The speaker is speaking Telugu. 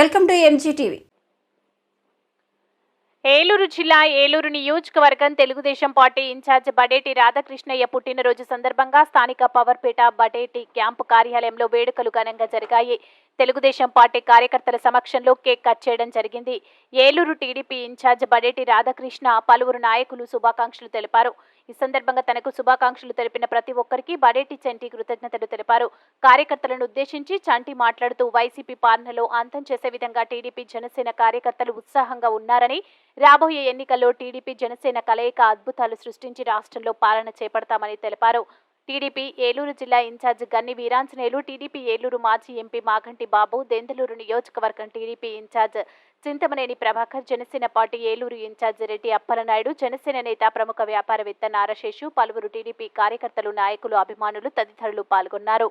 Welcome to MG TV. Eluru జిల్లా ఏలూరు నియోజకవర్గం తెలుగుదేశం పార్టీ ఇన్ఛార్జ్ బడేటి రాధాకృష్ణయ్య పుట్టినరోజు సందర్భంగా స్థానిక పవర్పేట బడేటి క్యాంపు కార్యాలయంలో వేడుకలు ఘనంగా జరిగాయి. తెలుగుదేశం పార్టీ కార్యకర్తల సమక్షంలో కేక్ కట్ చేయడం జరిగింది. ఏలూరు టీడీపీ ఇన్ఛార్జ్ బడేటి రాధాకృష్ణ పలువురు నాయకులు శుభాకాంక్షలు తెలిపారు. ఈ సందర్భంగా తనకు శుభాకాంక్షలు తెలిపిన ప్రతి ఒక్కరికి బడేటి చంటి కృతజ్ఞతలు తెలిపారు. కార్యకర్తలను ఉద్దేశించి చంటి మాట్లాడుతూ వైసీపీ పాలనలో అంతం చేసే విధంగా టీడీపీ జనసేన కార్యకర్తలు ఉత్సాహంగా ఉన్నారని రాబోయే ఎన్నికల్లో టీడీపీ జనసేన కలయిక అద్భుతాలు సృష్టించి రాష్ట్రంలో పాలన చేపడతామని తెలిపారు. టీడీపీ ఏలూరు జిల్లా ఇన్ఛార్జ్ గన్ని వీరాంజనేయులు టీడీపీ ఏలూరు మాజీ ఎంపీ మాగంటి బాబు దెందలూరు నియోజకవర్గం TDP incharge Chintamaneni Prabhakar Janasena party Eluru incharge Reddy Appalanaidu Janasena నేత ప్రముఖ వ్యాపారవేత్త నారశేషు పలువురు టీడీపీ కార్యకర్తలు నాయకులు అభిమానులు తదితరులు పాల్గొన్నారు.